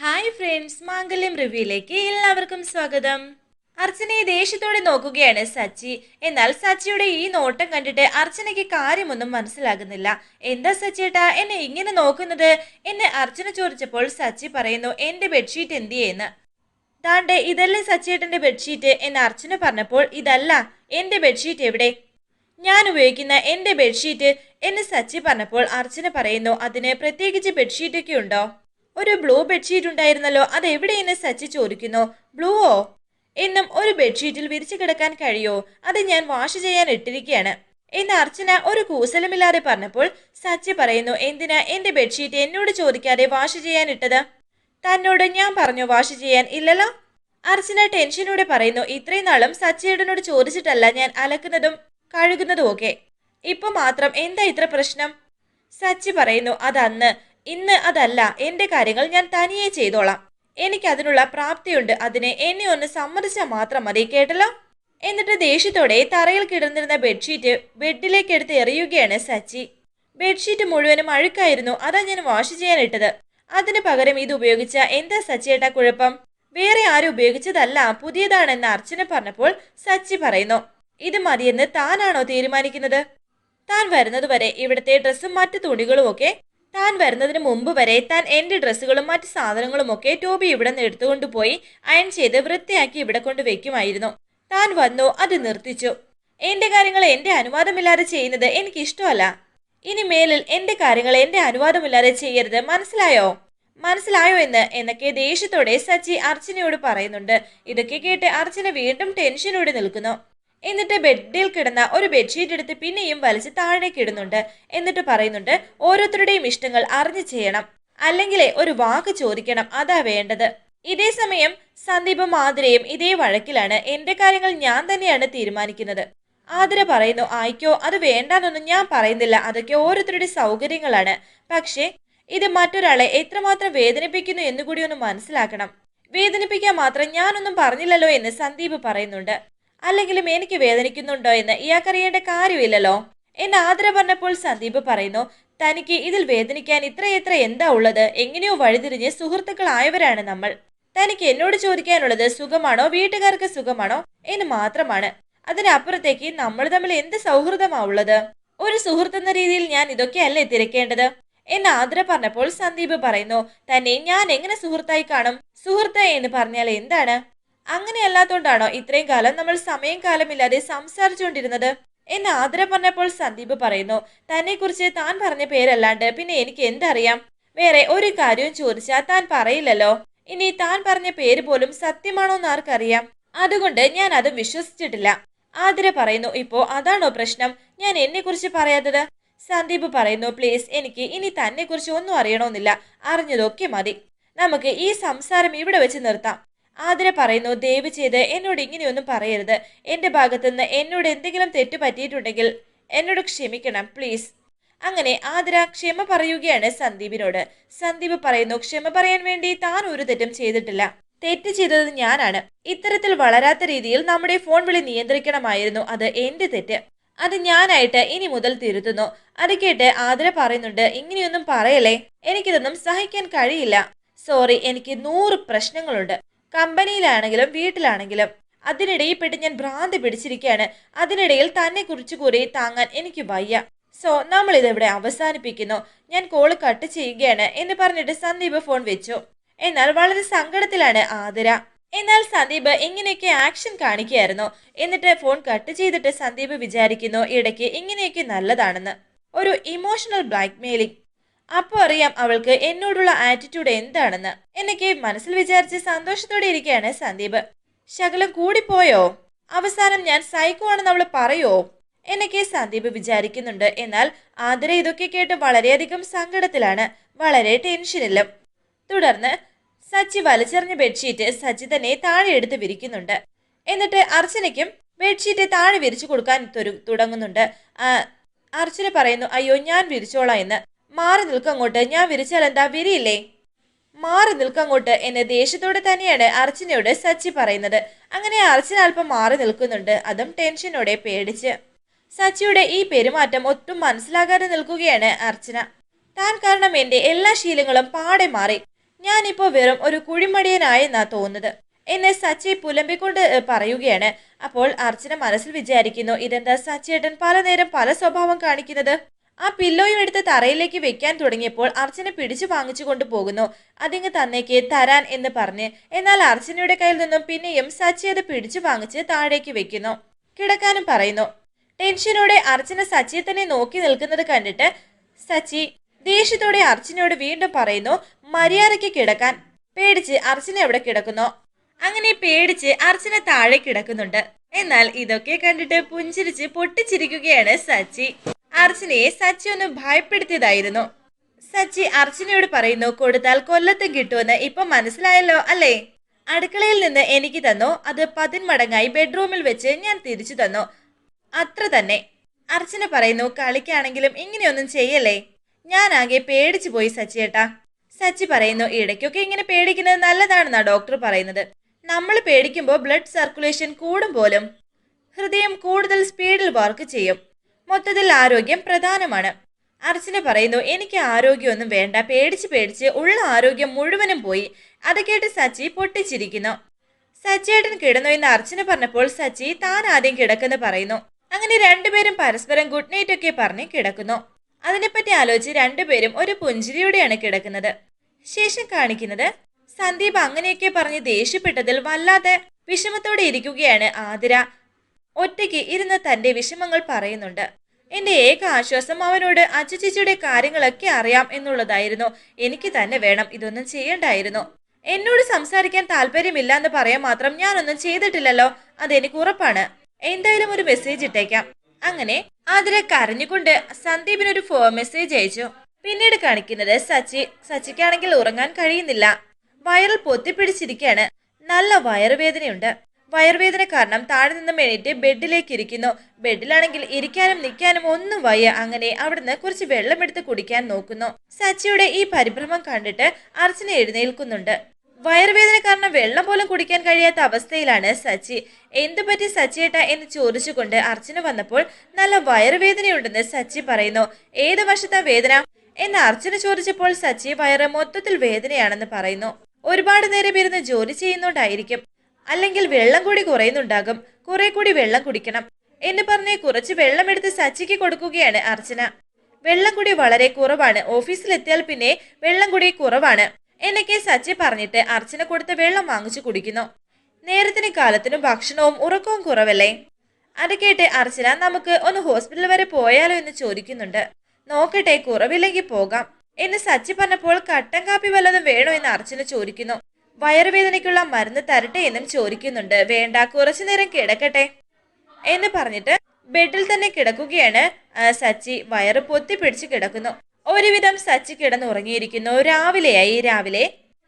Hi friends മാംഗല്യം റിവ്യൂയിലേക്ക് എല്ലാവർക്കും സ്വാഗതം. അർച്ചനയെ ദേഷ്യത്തോടെ നോക്കുകയാണ് സച്ചി. എന്നാൽ സച്ചിയുടെ ഈ നോട്ടം കണ്ടിട്ട് അർച്ചനയ്ക്ക് കാര്യമൊന്നും മനസ്സിലാകുന്നില്ല. എന്താ സച്ചിയേട്ടാ എന്നെ ഇങ്ങനെ നോക്കുന്നത്? എന്നെ അർച്ചന ചോദിച്ചപ്പോൾ സച്ചി പറയുന്നു എന്റെ ബെഡ്ഷീറ്റ് എന്തിയെന്ന്? താണ്ടെ ഇതല്ലേ സച്ചിയേട്ടന്റെ ബെഡ്ഷീറ്റ് എന്ന് അർച്ചന പറഞ്ഞപ്പോൾ ഇതല്ല എന്റെ ബെഡ്ഷീറ്റ് എവിടെ? ഞാൻ ഉപയോഗിക്കുന്ന എന്റെ ബെഡ്ഷീറ്റ് എന്ന് സച്ചി പറഞ്ഞപ്പോൾ അർച്ചന പറയുന്നു അതിന് പ്രത്യേകിച്ച് ബെഡ്ഷീറ്റൊക്കെ ഉണ്ടോ? ഒരു ബ്ലൂ ബെഡ്ഷീറ്റ് ഉണ്ടായിരുന്നല്ലോ അത് എവിടെയെന്ന് സച്ചി ചോദിക്കുന്നു. ബ്ലൂവോ എന്നും ഒരു ബെഡ്ഷീറ്റിൽ വിരിച്ചു കിടക്കാൻ കഴിയോ? അത് ഞാൻ വാഷ് ചെയ്യാൻ ഇട്ടിരിക്കുകയാണ് എന്ന് അർച്ചന ഒരു കൂസലമില്ലാതെ പറഞ്ഞപ്പോൾ സച്ചി പറയുന്നു എന്തിനാ എന്റെ ബെഡ്ഷീറ്റ് എന്നോട് ചോദിക്കാതെ വാഷ് ചെയ്യാൻ ഇട്ടത്? തന്നോട് ഞാൻ പറഞ്ഞു വാഷ് ചെയ്യാൻ ഇല്ലല്ലോ? അർച്ചന ടെൻഷനോടെ പറയുന്നു ഇത്രയും നാളും സച്ചിയുടനോട് ചോദിച്ചിട്ടല്ല ഞാൻ അലക്കുന്നതും കഴുകുന്നതും ഒക്കെ. ഇപ്പൊ മാത്രം എന്താ ഇത്ര പ്രശ്നം? സച്ചി പറയുന്നു അതന്ന് ഇന്ന് അതല്ല എന്റെ കാര്യങ്ങൾ ഞാൻ തനിയെ ചെയ്തോളാം. എനിക്ക് അതിനുള്ള പ്രാപ്തിയുണ്ട് അതിനെ എന്നെ ഒന്ന് സമ്മതിച്ചാൽ മാത്രം മതി കേട്ടല്ലോ? എന്നിട്ട് ദേഷ്യത്തോടെ തറയിൽ കിടന്നിരുന്ന ബെഡ്ഷീറ്റ് ബെഡിലേക്ക് എടുത്ത് എറിയുകയാണ് സച്ചി. ബെഡ്ഷീറ്റ് മുഴുവനും അഴുക്കായിരുന്നു അതാ ഞാൻ വാഷ് ചെയ്യാൻ ഇട്ടത് അതിന് പകരം ഇത് ഉപയോഗിച്ച എന്താ സച്ചിയേട്ടാ കുഴപ്പം? വേറെ ആരും ഉപയോഗിച്ചതല്ല പുതിയതാണെന്ന് അർച്ചന പറഞ്ഞപ്പോൾ സച്ചി പറയുന്നു ഇത് മതിയെന്ന് താനാണോ തീരുമാനിക്കുന്നത്? താൻ വരുന്നതുവരെ ഇവിടുത്തെ ഡ്രസ്സും മറ്റു തുണികളും ഒക്കെ താൻ വരുന്നതിന് മുമ്പ് വരെ താൻ എന്റെ ഡ്രസ്സുകളും മറ്റു സാധനങ്ങളും ഒക്കെ ടോബി ഇവിടെ നിന്ന് എടുത്തുകൊണ്ടുപോയി അയൺ ചെയ്ത് വൃത്തിയാക്കി ഇവിടെ കൊണ്ട് വെക്കുമായിരുന്നു. താൻ വന്നു അത് നിർത്തിച്ചു. എന്റെ കാര്യങ്ങൾ എന്റെ അനുവാദമില്ലാതെ ചെയ്യുന്നത് എനിക്ക് ഇഷ്ടമല്ല ഇനി മേലിൽ എന്റെ കാര്യങ്ങൾ എന്റെ അനുവാദമില്ലാതെ ചെയ്യരുത് മനസ്സിലായോ? മനസ്സിലായോ എന്ന് എന്നൊക്കെ ദേഷ്യത്തോടെ സച്ചി അർച്ചനയോട് പറയുന്നുണ്ട്. ഇതൊക്കെ കേട്ട് അർച്ചന വീണ്ടും ടെൻഷനോട് നിൽക്കുന്നു. എന്നിട്ട് ബെഡിൽ കിടന്ന ഒരു ബെഡ്ഷീറ്റ് എടുത്ത് പിന്നെയും വലിച്ച് താഴേക്ക് ഇടുന്നുണ്ട്. എന്നിട്ട് പറയുന്നുണ്ട് ഓരോരുത്തരുടെയും ഇഷ്ടങ്ങൾ അറിഞ്ഞു ചെയ്യണം. അല്ലെങ്കിലേ ഒരു വാക്ക് ചോദിക്കണം. അതാ വേണ്ടത്. ഇതേ സമയം സന്ദീപും ആതിരയും ഇതേ വഴക്കിലാണ് എന്റെ കാര്യങ്ങൾ ഞാൻ തന്നെയാണ് തീരുമാനിക്കുന്നത്. ആതിര പറയുന്നു ആയിക്കോ അത് വേണ്ടാന്നൊന്നും ഞാൻ പറയുന്നില്ല. അതൊക്കെ ഓരോരുത്തരുടെ സൗകര്യങ്ങളാണ്. പക്ഷേ ഇത് മറ്റൊരാളെ എത്രമാത്രം വേദനിപ്പിക്കുന്നു എന്നുകൂടി ഒന്ന് മനസ്സിലാക്കണം. വേദനിപ്പിക്കാൻ മാത്രം ഞാനൊന്നും പറഞ്ഞില്ലല്ലോ എന്ന് സന്ദീപ് പറയുന്നുണ്ട്. അല്ലെങ്കിലും എനിക്ക് വേദനിക്കുന്നുണ്ടോ എന്ന് ഇയാൾക്കറിയേണ്ട കാര്യമില്ലല്ലോ. എന്ന് ആദര പറഞ്ഞപ്പോൾ സന്ദീപ് പറയുന്നു തനിക്ക് ഇതിൽ വേദനിക്കാൻ ഇത്രയെത്ര എന്താ ഉള്ളത്? എങ്ങനെയോ വഴിതിരിഞ്ഞ് സുഹൃത്തുക്കളായവരാണ് നമ്മൾ. തനിക്ക് എന്നോട് ചോദിക്കാനുള്ളത് സുഖമാണോ? വീട്ടുകാർക്ക് സുഖമാണോ? എന്ന് മാത്രമാണ്. അതിനപ്പുറത്തേക്ക് നമ്മൾ തമ്മിൽ എന്ത് സൗഹൃദമാ ഉള്ളത്? ഒരു സുഹൃത്ത് എന്ന രീതിയിൽ ഞാൻ ഇതൊക്കെയല്ലേ തിരക്കേണ്ടത്? എന്ന് ആദര പറഞ്ഞപ്പോൾ സന്ദീപ് പറയുന്നു തന്നെ ഞാൻ എങ്ങനെ സുഹൃത്തായി കാണും? സുഹൃത്ത് എന്ന് പറഞ്ഞാൽ എന്താണ്? അങ്ങനെയല്ലാത്തോണ്ടാണോ ഇത്രയും കാലം നമ്മൾ സമയം കാലമില്ലാതെ സംസാരിച്ചുകൊണ്ടിരുന്നത്? എന്ന് ആദര പറഞ്ഞപ്പോൾ സന്ദീപ് പറയുന്നു തന്നെ കുറിച്ച് താൻ പറഞ്ഞ പേരല്ലാണ്ട് പിന്നെ എനിക്ക് എന്തറിയാം? വേറെ ഒരു കാര്യവും ചോദിച്ചാൽ താൻ പറയില്ലല്ലോ. ഇനി താൻ പറഞ്ഞ പേര് പോലും സത്യമാണോ എന്ന് ആർക്കറിയാം? അതുകൊണ്ട് ഞാൻ അത് വിശ്വസിച്ചിട്ടില്ല. ആതിര പറയുന്നു ഇപ്പോ അതാണോ പ്രശ്നം? ഞാൻ എന്നെ കുറിച്ച് പറയാത്തത്? സന്ദീപ് പറയുന്നു പ്ലീസ് എനിക്ക് ഇനി തന്നെ കുറിച്ച് ഒന്നും അറിയണമെന്നില്ല. അറിഞ്ഞതൊക്കെ മതി. നമുക്ക് ഈ സംസാരം ഇവിടെ വെച്ച് നിർത്താം. ആതിര പറയുന്നു ദയവ് ചെയ്ത് എന്നോട് ഇങ്ങനെയൊന്നും പറയരുത്. എന്റെ ഭാഗത്തുനിന്ന് എന്നോട് എന്തെങ്കിലും തെറ്റ് പറ്റിയിട്ടുണ്ടെങ്കിൽ എന്നോട് ക്ഷമിക്കണം പ്ലീസ് അങ്ങനെ ആതിര ക്ഷമ പറയുകയാണ് സന്ദീപിനോട്. സന്ദീപ് പറയുന്നു ക്ഷമ പറയാൻ വേണ്ടി താൻ ഒരു തെറ്റും ചെയ്തിട്ടില്ല. തെറ്റ് ചെയ്തത് ഞാനാണ്. ഇത്തരത്തിൽ വളരാത്ത രീതിയിൽ നമ്മുടെ ഫോൺ വിളി നിയന്ത്രിക്കണമായിരുന്നു. അത് എന്റെ തെറ്റ്. അത് ഞാനായിട്ട് ഇനി മുതൽ തിരുത്തുന്നു. അത് കേട്ട് ആതിര പറയുന്നുണ്ട് ഇങ്ങനെയൊന്നും പറയലേ എനിക്കിതൊന്നും സഹിക്കാൻ കഴിയില്ല. സോറി എനിക്ക് നൂറ് പ്രശ്നങ്ങളുണ്ട്. കമ്പനിയിലാണെങ്കിലും വീട്ടിലാണെങ്കിലും. അതിനിടയിൽ പെട്ട് ഞാൻ ഭ്രാന്ത് പിടിച്ചിരിക്കുകയാണ് അതിനിടയിൽ തന്നെ കുറിച്ച് കൂടി താങ്ങാൻ എനിക്ക് വയ്യ. സോ നമ്മൾ ഇതെവിടെ അവസാനിപ്പിക്കുന്നു? ഞാൻ കോൾ കട്ട് ചെയ്യുകയാണ് എന്ന് പറഞ്ഞിട്ട് സന്ദീപ് ഫോൺ വെച്ചു. എന്നാൽ വളരെ സങ്കടത്തിലാണ് ആതിര. എന്നാൽ സന്ദീപ് ഇങ്ങനെയൊക്കെ ആക്ഷൻ കാണിക്കുകയായിരുന്നു. എന്നിട്ട് ഫോൺ കട്ട് ചെയ്തിട്ട് സന്ദീപ് വിചാരിക്കുന്നു ഇടയ്ക്ക് ഇങ്ങനെയൊക്കെ നല്ലതാണെന്ന്. ഒരു ഇമോഷണൽ ബ്ലാക്ക്മെയിലിംഗ് അപ്പോൾ അറിയാം അവൾക്ക് എന്നോടുള്ള ആറ്റിറ്റ്യൂഡ് എന്താണെന്ന്. എന്നൊക്കെ മനസ്സിൽ വിചാരിച്ച് സന്തോഷത്തോടെ ഇരിക്കുകയാണ് സന്ദീപ്. ശകലം കൂടിപ്പോയോ? അവസാനം ഞാൻ സൈക്കോ ആണെന്ന് അവൾ പറയോ? എന്നൊക്കെ സന്ദീപ് വിചാരിക്കുന്നുണ്ട്. എന്നാൽ ആതിര ഇതൊക്കെ കേട്ട് വളരെയധികം സങ്കടത്തിലാണ്. വളരെ ടെൻഷനിലും. തുടർന്ന് സച്ചി വലിച്ചെറിഞ്ഞ ബെഡ്ഷീറ്റ് സച്ചി തന്നെ താഴെ എടുത്ത് വിരിക്കുന്നുണ്ട്. എന്നിട്ട് അർച്ചനയ്ക്കും ബെഡ്ഷീറ്റ് താഴെ വിരിച്ചു കൊടുക്കാൻ തുടങ്ങുന്നുണ്ട്. അർച്ചന പറയുന്നു അയ്യോ ഞാൻ വിരിച്ചോളാം എന്ന്. മാറി നിൽക്കങ്ങോട്ട്. ഞാൻ വിരിച്ചാൽ എന്താ വിരിയില്ലേ? മാറി നിൽക്കങ്ങോട്ട് എന്നെ ദേഷ്യത്തോടെ തന്നെയാണ് അർച്ചനയോട് സച്ചി പറയുന്നത്. അങ്ങനെ അർച്ചന അല്പം മാറി നിൽക്കുന്നുണ്ട്. അതും ടെൻഷനോടെ പേടിച്ച്. സച്ചിയുടെ ഈ പെരുമാറ്റം ഒട്ടും മനസ്സിലാകാതെ നിൽക്കുകയാണ് അർച്ചന. താൻ കാരണം എന്റെ എല്ലാ ശീലങ്ങളും പാടെ മാറി. ഞാനിപ്പോ വെറും ഒരു കുഴിമടിയനായെന്നാ തോന്നുന്നത്. എന്നെ സച്ചി പുലമ്പിക്കൊണ്ട് പറയുകയാണ്. അപ്പോൾ അർച്ചന മനസ്സിൽ വിചാരിക്കുന്നു ഇതെന്താ സച്ചിയേട്ടൻ പല നേരം പല സ്വഭാവം കാണിക്കുന്നത്? ആ പില്ലോയും എടുത്ത് തറയിലേക്ക് വെക്കാൻ തുടങ്ങിയപ്പോൾ അർച്ചന പിടിച്ചു വാങ്ങിച്ചു കൊണ്ടുപോകുന്നു അതിങ്ങ് തന്നേക്ക് തരാൻ എന്ന് പറഞ്ഞ്. എന്നാൽ അർച്ചനയുടെ കയ്യിൽ നിന്നും പിന്നെയും സച്ചി അത് പിടിച്ചു വാങ്ങിച്ച് താഴേക്ക് വെക്കുന്നു. കിടക്കാനും പറയുന്നു. ടെൻഷനോടെ അർച്ചന സച്ചിയെ തന്നെ നോക്കി നിൽക്കുന്നത് കണ്ടിട്ട് സച്ചി ദേഷ്യത്തോടെ അർച്ചനയോട് വീണ്ടും പറയുന്നു മര്യാദയ്ക്ക് കിടക്കാൻ. പേടിച്ച് അർച്ചന എവിടെ കിടക്കുന്നു. അങ്ങനെ പേടിച്ച് അർച്ചന താഴെ കിടക്കുന്നുണ്ട്. എന്നാൽ ഇതൊക്കെ കണ്ടിട്ട് പുഞ്ചിരിച്ച് പൊട്ടിച്ചിരിക്കുകയാണ് സച്ചി. അർച്ചനയെ സച്ചി ഒന്ന് ഭയപ്പെടുത്തിയതായിരുന്നു. സച്ചി അർച്ചനയോട് പറയുന്നു കൊടുത്താൽ കൊല്ലത്തും കിട്ടുമെന്ന് ഇപ്പൊ മനസ്സിലായല്ലോ അല്ലേ? അടുക്കളയിൽ നിന്ന് എനിക്ക് തന്നു. അത് പതിന്മടങ്ങായി ബെഡ്റൂമിൽ വെച്ച് ഞാൻ തിരിച്ചു തന്നു. അത്ര തന്നെ. അർച്ചന പറയുന്നു കളിക്കാണെങ്കിലും ഇങ്ങനെയൊന്നും ചെയ്യല്ലേ? ഞാൻ ആകെ പേടിച്ചു പോയി സച്ചി സച്ചിയേട്ടാ. സച്ചി പറയുന്നു ഇടയ്ക്കൊക്കെ ഇങ്ങനെ പേടിക്കുന്നത് നല്ലതാണെന്നാ ഡോക്ടർ പറയുന്നത്. നമ്മൾ പേടിക്കുമ്പോൾ ബ്ലഡ് സർക്കുലേഷൻ കൂടും പോലും. ഹൃദയം കൂടുതൽ സ്പീഡിൽ വർക്ക് ചെയ്യും. മൊത്തത്തിൽ ആരോഗ്യം പ്രധാനമാണ്. അർച്ചന പറയുന്നു എനിക്ക് ആരോഗ്യമൊന്നും വേണ്ട. പേടിച്ച് പേടിച്ച് ഉള്ള ആരോഗ്യം മുഴുവനും പോയി. അത് കേട്ട് സച്ചി പൊട്ടിച്ചിരിക്കുന്നു. സച്ചിയേട്ടൻ കിടന്നു എന്ന് അർച്ചന പറഞ്ഞപ്പോൾ സച്ചി താൻ ആദ്യം കിടക്കുന്ന പറയുന്നു. അങ്ങനെ രണ്ടുപേരും പരസ്പരം ഗുഡ് നൈറ്റ് ഒക്കെ പറഞ്ഞ് കിടക്കുന്നു. അതിനെപ്പറ്റി ആലോചിച്ച് രണ്ടുപേരും ഒരു പുഞ്ചിരിയോടെയാണ് കിടക്കുന്നത്. ശേഷം കാണിക്കുന്നത് സന്ദീപ് അങ്ങനെയൊക്കെ പറഞ്ഞ് ദേഷ്യപ്പെട്ടതിൽ വല്ലാതെ വിഷമത്തോടെ ഇരിക്കുകയാണ് ആതിര. ഒറ്റയ്ക്ക് ഇരുന്ന് തന്റെ വിഷമങ്ങൾ പറയുന്നുണ്ട്. എന്റെ ഏക ആശ്വാസം അവനോട് അച്ചുചേച്ചിയുടെ കാര്യങ്ങളൊക്കെ അറിയാം എന്നുള്ളതായിരുന്നു. എനിക്ക് തന്നെ വേണം ഇതൊന്നും ചെയ്യണ്ടായിരുന്നു. എന്നോട് സംസാരിക്കാൻ താല്പര്യമില്ല എന്ന് പറയാൻ മാത്രം ഞാനൊന്നും ചെയ്തിട്ടില്ലല്ലോ. അതെനിക്ക് ഉറപ്പാണ്. എന്തായാലും ഒരു മെസ്സേജ് ഇട്ടേക്കാം. അങ്ങനെ ആതിര കരഞ്ഞുകൊണ്ട് സന്ദീപിനൊരു ഫോ മെസ്സേജ് അയച്ചു. പിന്നീട് കാണിക്കുന്നത് സച്ചി സച്ചിക്കാണെങ്കിൽ ഉറങ്ങാൻ കഴിയുന്നില്ല. വയറിൽ പൊത്തിപ്പിടിച്ചിരിക്കുകയാണ് നല്ല വയറുവേദനയുണ്ട്. വയറുവേദന കാരണം താഴെ നിന്നും എണീറ്റ് ബെഡിലേക്ക് ഇരിക്കുന്നു ബെഡിലാണെങ്കിൽ ഇരിക്കാനും നിൽക്കാനും ഒന്നും വയ്യ. അങ്ങനെ അവിടുന്ന് കുറച്ച് വെള്ളമെടുത്ത് കുടിക്കാൻ നോക്കുന്നു. സച്ചിയുടെ ഈ പരിഭ്രമം കണ്ടിട്ട് അർച്ചന എഴുന്നേൽക്കുന്നുണ്ട്. വയറുവേദന കാരണം വെള്ളം പോലും കുടിക്കാൻ കഴിയാത്ത അവസ്ഥയിലാണ് സച്ചി. എന്തു പറ്റി സച്ചിയേട്ട എന്ന് ചോദിച്ചുകൊണ്ട് അർച്ചന വന്നപ്പോൾ നല്ല വയറുവേദനയുണ്ടെന്ന് സച്ചി പറയുന്നു. ഏത് വശത്താ വേദന? എന്ന് അർച്ചന ചോദിച്ചപ്പോൾ സച്ചി വയറ് മൊത്തത്തിൽ വേദനയാണെന്ന് പറയുന്നു. ഒരുപാട് നേരം ഇരുന്ന് ജോലി ചെയ്യുന്നോണ്ടായിരിക്കും. അല്ലെങ്കിൽ വെള്ളം കൂടി കുറയുന്നുണ്ടാകും. കുറെ കൂടി വെള്ളം കുടിക്കണം എന്ന് പറഞ്ഞ് കുറച്ച് വെള്ളമെടുത്ത് സച്ചിക്ക് കൊടുക്കുകയാണ് അർച്ചന. വെള്ളം കൂടി വളരെ കുറവാണ്. ഓഫീസിലെത്തിയാൽ പിന്നെ വെള്ളം കൂടി കുറവാണ് എന്നൊക്കെ സച്ചി പറഞ്ഞിട്ട് അർച്ചന കൊടുത്ത വെള്ളം വാങ്ങിച്ചു കുടിക്കുന്നു. നേരത്തിന് കാലത്തിനും ഭക്ഷണവും ഉറക്കവും കുറവല്ലേ? അത് കേട്ട് അർച്ചന നമുക്ക് ഒന്ന് ഹോസ്പിറ്റൽ വരെ പോയാലോ എന്ന് ചോദിക്കുന്നുണ്ട്. നോക്കട്ടെ കുറവില്ലെങ്കിൽ പോകാം എന്ന് സച്ചി പറഞ്ഞപ്പോൾ കട്ടൻ കാപ്പി വല്ലതും വേണോ എന്ന് അർച്ചന ചോദിക്കുന്നു. വയറുവേദനയ്ക്കുള്ള മരുന്ന് തരട്ടെ എന്നും ചോദിക്കുന്നുണ്ട്. വേണ്ട കുറച്ചു നേരം കിടക്കട്ടെ എന്ന് പറഞ്ഞിട്ട് ബെഡിൽ തന്നെ കിടക്കുകയാണ്. സച്ചി വയറ് പൊത്തി പിടിച്ച് കിടക്കുന്നു. ഒരുവിധം സച്ചി കിടന്നുറങ്ങിയിരിക്കുന്നു. രാവിലെയായി രാവിലെ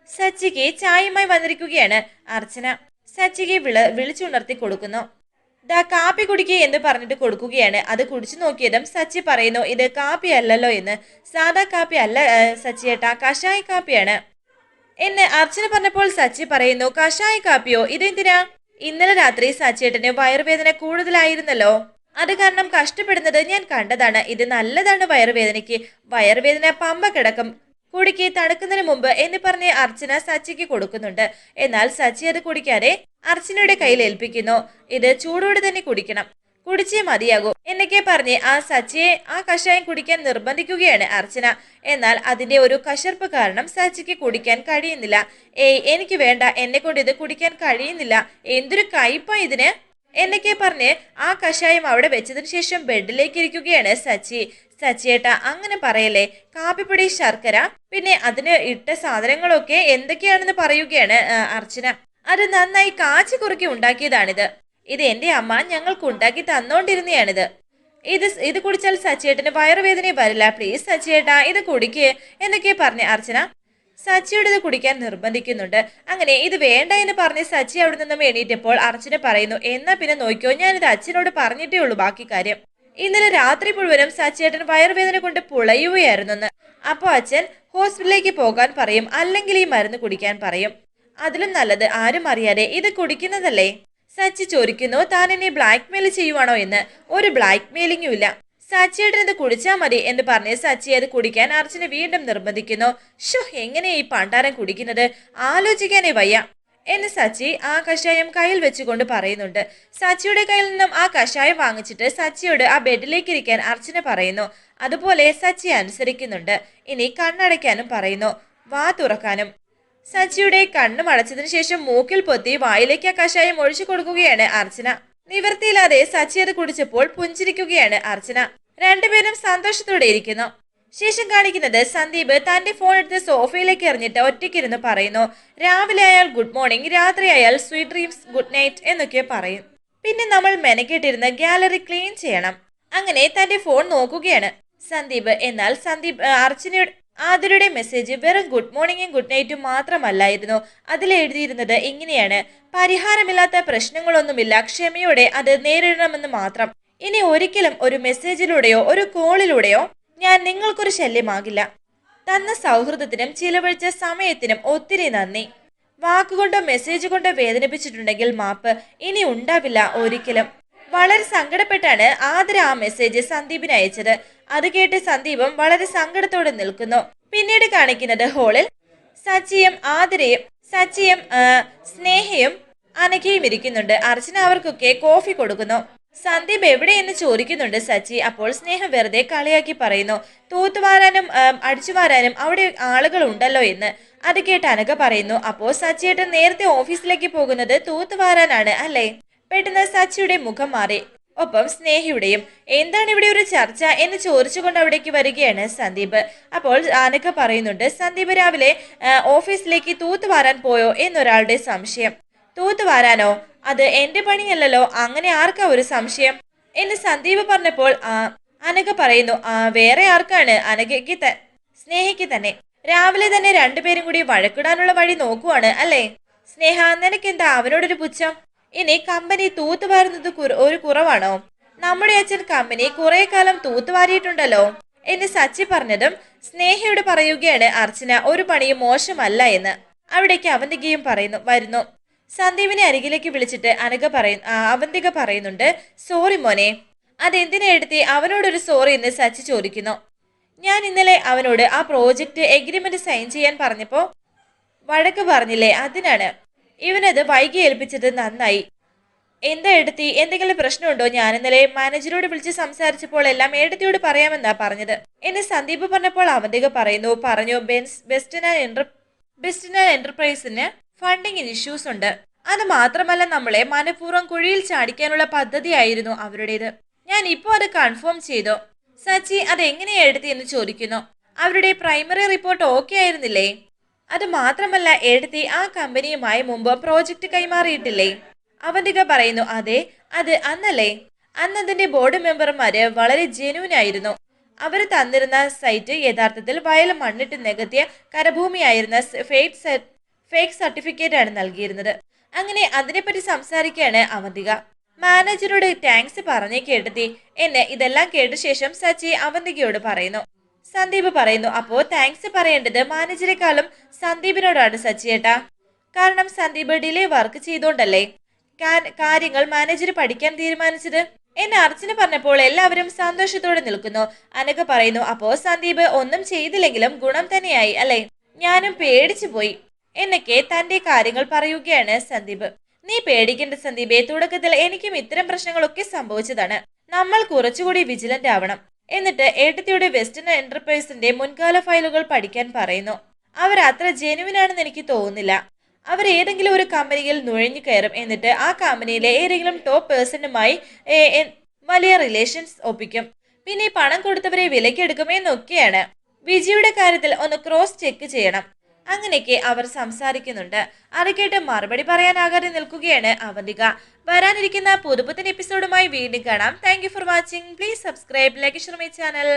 സച്ചിക്ക് ചായയുമായി വന്നിരിക്കുകയാണ് അർച്ചന. സച്ചിക്ക് വിള വിളിച്ചുണർത്തി കൊടുക്കുന്നു. ദാ കാപ്പി കുടിക്കുക എന്ന് പറഞ്ഞിട്ട് കൊടുക്കുകയാണ്. അത് കുടിച്ചു നോക്കിയതും സച്ചി പറയുന്നു ഇത് കാപ്പി അല്ലല്ലോ എന്ന്. സാധാ കാപ്പി അല്ല സച്ചിയേട്ടാ കഷായ കാപ്പിയാണ്. എന്ന് അർച്ചന പറഞ്ഞപ്പോൾ സച്ചി പറയുന്നു കഷായ കാപ്പിയോ? ഇതെന്തിനാ? ഇന്നലെ രാത്രി സച്ചിയേട്ടന് വയറുവേദന കൂടുതലായിരുന്നല്ലോ. അത് കാരണം കഷ്ടപ്പെടുന്നത് ഞാൻ കണ്ടതാണ്. ഇത് നല്ലതാണ് വയറുവേദനയ്ക്ക്. വയറുവേദന പമ്പ കിടക്കും. കുടിക്ക് തണുക്കുന്നതിന് മുമ്പ് എന്ന് പറഞ്ഞ് അർച്ചന സച്ചിക്ക് കൊടുക്കുന്നുണ്ട്. എന്നാൽ സച്ചി അത് കുടിക്കാതെ അർച്ചനയുടെ കയ്യിൽ ഏൽപ്പിക്കുന്നു. ഇത് ചൂടോടെ തന്നെ കുടിക്കണം. കുടിച്ചേ മതിയാകൂ. എന്നൊക്കെ പറഞ്ഞ് ആ സച്ചിയെ ആ കഷായം കുടിക്കാൻ നിർബന്ധിക്കുകയാണ് അർച്ചന. എന്നാൽ അതിന്റെ ഒരു കശർപ്പ് കാരണം സച്ചിക്ക് കുടിക്കാൻ കഴിയുന്നില്ല. ഏയ് എനിക്ക് വേണ്ട. എന്നെ കൊണ്ട് ഇത് കുടിക്കാൻ കഴിയുന്നില്ല. എന്തൊരു കയ്പാ ഇതിന്? എന്നൊക്കെ പറഞ്ഞ് ആ കഷായം അവിടെ വെച്ചതിന് ശേഷം ബെഡിലേക്ക് ഇരിക്കുകയാണ് സച്ചി. സച്ചിയേട്ട അങ്ങനെ പറയല്ലേ? കാപ്പിപ്പൊടി ശർക്കര പിന്നെ അതിന് ഇട്ട സാധനങ്ങളൊക്കെ എന്തൊക്കെയാണെന്ന് പറയുകയാണ് അർച്ചന. അത് നന്നായി കാച്ചി കുറുക്കി ഉണ്ടാക്കിയതാണിത്. ഇത് എന്റെ അമ്മ ഞങ്ങൾക്ക് ഉണ്ടാക്കി തന്നോണ്ടിരുന്നതാണിത് ഇത് ഇത് കുടിച്ചാൽ സച്ചിയേട്ടന് വയറുവേദന വരില്ല. പ്ലീസ് സച്ചിയേട്ടാ ഇത് കുടിക്ക് എന്നൊക്കെ പറഞ്ഞ അർച്ചന. സച്ചിയോട് ഇത് കുടിക്കാൻ നിർബന്ധിക്കുന്നുണ്ട്. അങ്ങനെ ഇത് വേണ്ട എന്ന് പറഞ്ഞ് സച്ചി അവിടെ നിന്നും എണീറ്റപ്പോൾ അർച്ചന പറയുന്നു എന്നാ പിന്നെ നോക്കിയോ ഞാനിത് അച്ഛനോട് പറഞ്ഞിട്ടേ ഉള്ളൂ ബാക്കി കാര്യം. ഇന്നലെ രാത്രി മുഴുവനും സച്ചിയേട്ടൻ വയറുവേദന കൊണ്ട് പുളയുകയായിരുന്നെന്ന്. അപ്പോൾ അച്ഛൻ ഹോസ്പിറ്റലിലേക്ക് പോകാൻ പറയും അല്ലെങ്കിൽ ഈ മരുന്ന് കുടിക്കാൻ പറയും. അതിലും നല്ലത് ആരും അറിയാതെ ഇത് കുടിക്കുന്നതല്ലേ? സച്ചി ചോദിക്കുന്നു താൻ എന്നെ ബ്ലാക്ക് മെയിൽ ചെയ്യുവാണോ എന്ന്? ഒരു ബ്ലാക്ക് മെയിലിംഗും ഇല്ല സച്ചിയേട്ടൻ ഇത് കുടിച്ചാൽ മതി എന്ന് പറഞ്ഞ് സച്ചി അത് കുടിക്കാൻ അർച്ചന വീണ്ടും നിർബന്ധിക്കുന്നു. ഷോ എങ്ങനെയാ ഈ പണ്ടാരം കുടിക്കുന്നത്? ആലോചിക്കാനേ വയ്യ എന്ന് സച്ചി ആ കഷായം കയ്യിൽ വെച്ചുകൊണ്ട് പറയുന്നുണ്ട്. സച്ചിയുടെ കയ്യിൽ നിന്നും ആ കഷായം വാങ്ങിച്ചിട്ട് സച്ചിയോട് ആ ബെഡിലേക്ക് ഇരിക്കാൻ അർച്ചന പറയുന്നു. അതുപോലെ സച്ചി അനുസരിക്കുന്നുണ്ട്. ഇനി കണ്ണടയ്ക്കാനും പറയുന്നു. വാ തുറക്കാനും. സച്ചിയുടെ കണ്ണു മടച്ചതിനു ശേഷം മൂക്കിൽ പൊത്തി വായിലേക്ക് ആ കഷായം ഒഴിച്ചു കൊടുക്കുകയാണ് അർച്ചന. നിവൃത്തിയില്ലാതെ സച്ചി അത് കുടിച്ചപ്പോൾ പുഞ്ചിരിക്കുകയാണ് അർച്ചന. രണ്ടുപേരും സന്തോഷത്തോടെ ഇരിക്കുന്നു. ശേഷം കാണിക്കുന്നത് സന്ദീപ് തന്റെ ഫോൺ എടുത്ത് സോഫയിലേക്ക് എറിഞ്ഞിട്ട് ഒറ്റയ്ക്കിരുന്ന് പറയുന്നു രാവിലെ ആയാൽ ഗുഡ് മോർണിംഗ് രാത്രി ആയാൽ സ്വീറ്റ് ഡ്രീംസ് ഗുഡ് നൈറ്റ് എന്നൊക്കെ പറയും. പിന്നെ നമ്മൾ മെനക്കെട്ടിരുന്ന് ഗാലറി ക്ലീൻ ചെയ്യണം. അങ്ങനെ തന്റെ ഫോൺ നോക്കുകയാണ്. സന്ദീപ് എന്നാൽ സന്ദീപ് അർച്ചനയുടെ ആതിരയുടെ മെസ്സേജ് വെറും ഗുഡ് മോർണിംഗും ഗുഡ് നൈറ്റും മാത്രമല്ലായിരുന്നു. അതിൽ എഴുതിയിരുന്നത് ഇങ്ങനെയാണ്. പരിഹാരമില്ലാത്ത പ്രശ്നങ്ങളൊന്നുമില്ല. ക്ഷമയോടെ അത് നേരിടണമെന്ന് മാത്രം. ഇനി ഒരിക്കലും ഒരു മെസ്സേജിലൂടെയോ ഒരു കോളിലൂടെയോ ഞാൻ നിങ്ങൾക്കൊരു ശല്യമാകില്ല. തന്ന സൗഹൃദത്തിനും ചിലവഴിച്ച സമയത്തിനും ഒത്തിരി നന്ദി. വാക്കുകൊണ്ടോ മെസ്സേജ് കൊണ്ടോ വേദനിപ്പിച്ചിട്ടുണ്ടെങ്കിൽ മാപ്പ്. ഇനി ഉണ്ടാവില്ല ഒരിക്കലും. വളരെ സങ്കടപ്പെട്ടാണ് ആദര ആ മെസ്സേജ് സന്ദീപിന് അയച്ചത്. അത് കേട്ട് സന്ദീപും വളരെ സങ്കടത്തോടെ നിൽക്കുന്നു. പിന്നീട് കാണിക്കുന്നത് ഹോളിൽ സച്ചിയും ആതിരയും സച്ചിയും സ്നേഹയും അനഘയും ഇരിക്കുന്നുണ്ട്. അർച്ചന അവർക്കൊക്കെ കോഫി കൊടുക്കുന്നു. സന്ദീപ് എവിടെയെന്ന് ചോദിക്കുന്നുണ്ട് സച്ചി. അപ്പോൾ സ്നേഹം വെറുതെ കളിയാക്കി പറയുന്നു തൂത്തുവാരാനും അടിച്ചുവാരാനും അവിടെ ആളുകൾ ഉണ്ടല്ലോ എന്ന്. അത് കേട്ട് അനഘ പറയുന്നു അപ്പോൾ സച്ചിയേട്ടൻ നേരത്തെ ഓഫീസിലേക്ക് പോകുന്നത് തൂത്തുവാരാനാണ് അല്ലേ? പെട്ടെന്ന് സച്ചിയുടെ മുഖം മാറി. ഒപ്പം സ്നേഹിയുടെയും എന്താണ് ഇവിടെ ഒരു ചർച്ച എന്ന് ചോദിച്ചുകൊണ്ട് അവിടേക്ക് വരികയാണ് സന്ദീപ്. അപ്പോൾ ആനക്ക പറയുന്നുണ്ട് സന്ദീപ് രാവിലെ ഓഫീസിലേക്ക് തൂത്തുവാരാൻ പോയോ എന്നൊരാളുടെ സംശയം. തൂത്തുവാരാനോ അത് എന്റെ പണിയല്ലല്ലോ അങ്ങനെ ആർക്കാ ഒരു സംശയം? എന്ന് സന്ദീപ് പറഞ്ഞപ്പോൾ ആ അനക പറയുന്നു ആ വേറെ ആർക്കാണ് അനകയ്ക്ക് ത- സ്നേഹയ്ക്ക് തന്നെ. രാവിലെ തന്നെ രണ്ടുപേരും കൂടി വഴക്കിടാനുള്ള വഴി നോക്കുവാണ് അല്ലേ? സ്നേഹ നിനക്കെന്താ അവനോടൊരു പുച്ഛം? ഇനി കമ്പനി തൂത്തുവാരുന്നത് ഒരു കുറവാണോ? നമ്മുടെ അച്ഛൻ കമ്പനി കുറെ കാലം തൂത്തുവാരിയിട്ടുണ്ടല്ലോ. എന്ന് സച്ചി പറഞ്ഞതും സ്നേഹയോട് പറയുകയാണ് അർച്ചന ഒരു പണിയും മോശമല്ല എന്ന്. അവിടേക്ക് അവന്തികയും പറയുന്നു വരുന്നു. സന്ദീപിനെ അരികിലേക്ക് വിളിച്ചിട്ട് അനഘ പറയുന്നു അവന്തിക പറയുന്നുണ്ട് സോറി മോനെ. അതെന്തിനെ എടുത്തി അവനോടൊരു സോറി എന്ന് സച്ചി ചോദിക്കുന്നു. ഞാൻ ഇന്നലെ അവനോട് ആ പ്രോജക്റ്റ് എഗ്രിമെന്റ് സൈൻ ചെയ്യാൻ പറഞ്ഞപ്പോ വഴക്ക് പറഞ്ഞില്ലേ അതിനാണ്. ഇവനത് വൈകി ഏൽപ്പിച്ചത് നന്നായി. എന്താ എടുത്തി എന്തെങ്കിലും പ്രശ്നമുണ്ടോ? ഞാൻ ഇന്നലെ മാനേജരോട് വിളിച്ച് സംസാരിച്ചപ്പോൾ എല്ലാം ഏടത്തിയോട് പറയാമെന്നാ പറഞ്ഞത്. എന്നെ സന്ദീപ് പറഞ്ഞപ്പോൾ അവന്തിക പറയുന്നു പറഞ്ഞു ബെൻസ് ബെസ്റ്റിന എന്റർ ബെസ്റ്റിന എന്റർപ്രൈസിന് ഫണ്ടിങ് ഇഷ്യൂസ് ഉണ്ട്. അത് മാത്രമല്ല നമ്മളെ മനഃപൂർവം കുഴിയിൽ ചാടിക്കാനുള്ള പദ്ധതിയായിരുന്നു അവരുടേത്. ഞാൻ ഇപ്പോൾ അത് കൺഫേം ചെയ്തു. സച്ചി അത് എങ്ങനെയാ എടുത്തി എന്ന് ചോദിക്കുന്നു. അവരുടെ പ്രൈമറി റിപ്പോർട്ട് ഓക്കെ ആയിരുന്നില്ലേ? അത് മാത്രമല്ല എഴുതി ആ കമ്പനിയുമായി മുമ്പ് പ്രോജക്റ്റ് കൈമാറിയിട്ടില്ലേ? അവന്തിക പറയുന്നു അതെ അത് അന്നല്ലേ. അന്നതിന്റെ ബോർഡ് മെമ്പർമാര് വളരെ ജെന്യൂൻ ആയിരുന്നു. അവർ തന്നിരുന്ന സൈറ്റ് യഥാർത്ഥത്തിൽ വയൽ മണ്ണിട്ട് നികത്തിയ കരഭൂമിയായിരുന്ന ഫേക്ക് ഫേക്ക് സർട്ടിഫിക്കറ്റ് ആണ് നൽകിയിരുന്നത്. അങ്ങനെ അതിനെപ്പറ്റി സംസാരിക്കുകയാണ് അവന്തിക. മാനേജറോട് താങ്ക്സ് പറഞ്ഞേ കേട്ടെത്തി എന്നെ ഇതെല്ലാം കേട്ട ശേഷം സച്ചി അവന്തികയോട് പറയുന്നു സന്ദീപ് പറയുന്നു അപ്പോ താങ്ക്സ് പറയേണ്ടത് മാനേജരെക്കാളും സന്ദീപിനോടാണ് സച്ചിയേട്ട. കാരണം സന്ദീപ് ഡിലേ വർക്ക് ചെയ്തോണ്ടല്ലേ? കാര്യങ്ങൾ മാനേജർ പഠിക്കാൻ തീരുമാനിച്ചത്? എന്നെ അർച്ചന പറഞ്ഞപ്പോൾ എല്ലാവരും സന്തോഷത്തോടെ നിൽക്കുന്നു. അനക പറയുന്നു അപ്പോ സന്ദീപ് ഒന്നും ചെയ്തില്ലെങ്കിലും ഗുണം തന്നെയായി അല്ലേ? ഞാനും പേടിച്ചു പോയി. എന്നൊക്കെ തന്റെ കാര്യങ്ങൾ പറയുകയാണ് സന്ദീപ്. നീ പേടിക്കേണ്ട സന്ദീപെ തുടക്കത്തിൽ എനിക്കും ഇത്തരം പ്രശ്നങ്ങളൊക്കെ സംഭവിച്ചതാണ്. നമ്മൾ കുറച്ചുകൂടി വിജിലന്റ് ആവണം. എന്നിട്ട് ഏട്ടത്തിയുടെ വെസ്റ്റേൺ എന്റർപ്രൈസിന്റെ മുൻകാല ഫയലുകൾ പഠിക്കാൻ പറയുന്നു. അവർ അത്ര ജെനുവിനാണെന്ന് എനിക്ക് തോന്നുന്നില്ല. അവർ ഏതെങ്കിലും ഒരു കമ്പനിയിൽ നുഴഞ്ഞു കയറും എന്നിട്ട് ആ കമ്പനിയിലെ ഏതെങ്കിലും ടോപ്പ് പേഴ്സണുമായി വലിയ റിലേഷൻസ് ഒപ്പിക്കും. പിന്നെ പണം കൊടുത്തവരെ വിലക്കെടുക്കും എന്നൊക്കെയാണ്. വിജിയുടെ കാര്യത്തിൽ ഒന്ന് ക്രോസ് ചെക്ക് ചെയ്യണം. അങ്ങനെയൊക്കെ അവർ സംസാരിക്കുന്നുണ്ട്. അത് കേട്ട് മറുപടി പറയാനാകാതെ നിൽക്കുകയാണ് അവന്തിക. വരാനിരിക്കുന്ന പുതുപുത്തൻ എപ്പിസോഡുമായി വീണ്ടും കാണാം. Thank for watching please subscribe like my channel